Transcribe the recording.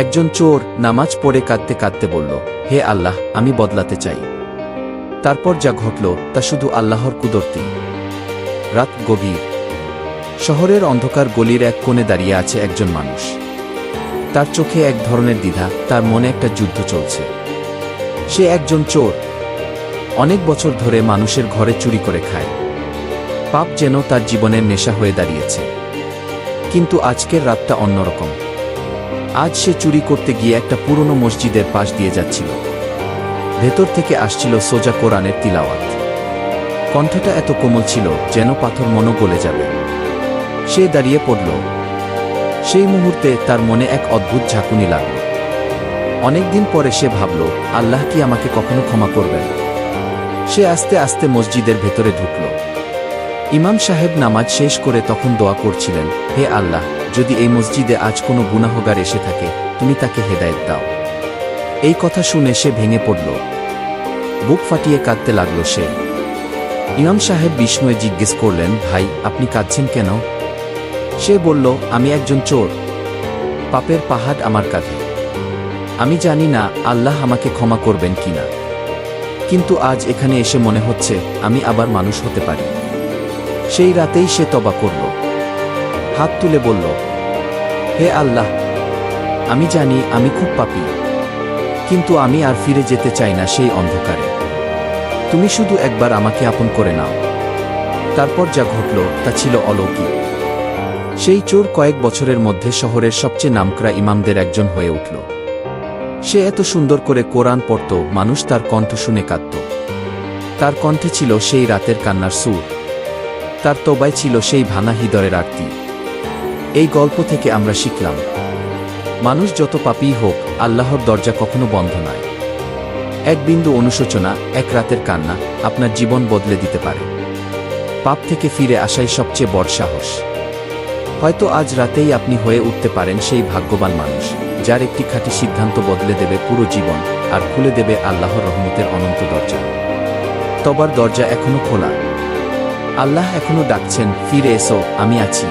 একজন চোর নামাজ পড়ে কাঁদতে কাঁদতে বলল, হে আল্লাহ, আমি বদলাতে চাই। তারপর যা ঘটল তা শুধু আল্লাহর কুদরতি রাত গভীর। শহরের অন্ধকার গলির এক কোণে দাঁড়িয়ে আছে একজন মানুষ। তার চোখে এক ধরনের দ্বিধা, তার মনে একটা যুদ্ধ চলছে। সে একজন চোর। অনেক বছর ধরে মানুষের ঘরে চুরি করে খায়। পাপ যেন তার জীবনের নেশা হয়ে দাঁড়িয়েছে। কিন্তু আজকের রাতটা অন্যরকম। আজ সে চুরি করতে গিয়ে একটা পুরনো মসজিদের পাশ দিয়ে যাচ্ছিল। ভেতর থেকে আসছিল সোজা কোরআনের তিলাওয়াত। কণ্ঠটা এত কোমল ছিল যেন পাথর মনো গলে যাবে। সে দাঁড়িয়ে পড়ল। সেই মুহূর্তে তার মনে এক অদ্ভুত ঝাঁকুনি লাগল। অনেকদিন পরে সে ভাবল, আল্লাহ কি আমাকে কখনো ক্ষমা করবেন? সে আস্তে আস্তে মসজিদের ভেতরে ঢুকল। ইমাম সাহেব নামাজ শেষ করে তখন দোয়া করছিলেন, হে আল্লাহ যদি এই মসজিদে আজ কোনো গুনাহগার এসে থাকে, তুমি তাকে হেদায়েত দাও। এই কথা শুনে সে ভেঙে পড়ল। বুক ফাটিয়ে কাঁদতে লাগল সে। ইমাম সাহেব বিস্ময়ে জিজ্ঞেস করলেন, ভাই, আপনি কাঁদছেন কেন? সে বলল, আমি একজন চোর। পাপের পাহাড় আমার কাঁধে। আমি জানি না আল্লাহ আমাকে ক্ষমা করবেন কিনা। কিন্তু আজ এখানে এসে মনে হচ্ছে, আমি আবার মানুষ হতে পারি। সেই রাতেই সে তবা করল। হাত তুলে বলল, হে আল্লাহ, আমি জানি আমি খুব পাপী, কিন্তু আমি আর ফিরে যেতে চাই না সেই অন্ধকারে। তুমি শুধু একবার আমাকে আপন করে নাও। তারপর যা ঘটল তা ছিল অলৌকিক। সেই চোর কয়েক বছরের মধ্যে শহরের সবচেয়ে নামকরা ইমামদের একজন হয়ে উঠল। সে এত সুন্দর করে কোরআন পড়ত, মানুষ তার কণ্ঠ শুনে কাঁদত। তার কণ্ঠে ছিল সেই রাতের কান্নার সুর, তার তোবায় ছিল সেই ভাঙা হৃদয়ের আরতি। এই গল্প থেকে আমরা শিখলাম, মানুষ যত পাপী হোক, আল্লাহর দরজা কখনো বন্ধ নয়। এক বিন্দু অনুশোচনা, এক রাতের কান্না আপনার জীবন বদলে দিতে পারে। পাপ থেকে ফিরে আসাই সবচেয়ে বড় সাহস। হয়তো আজ রাতেই আপনি হয়ে উঠতে পারেন সেই ভাগ্যবান মানুষ, যার একটি খাঁটি সিদ্ধান্ত বদলে দেবে পুরো জীবন আর খুলে দেবে আল্লাহর রহমতের অনন্ত দরজা। তবার দরজা এখনও খোলা। আল্লাহ এখনও ডাকছেন, ফিরে এসো, আমি আছি।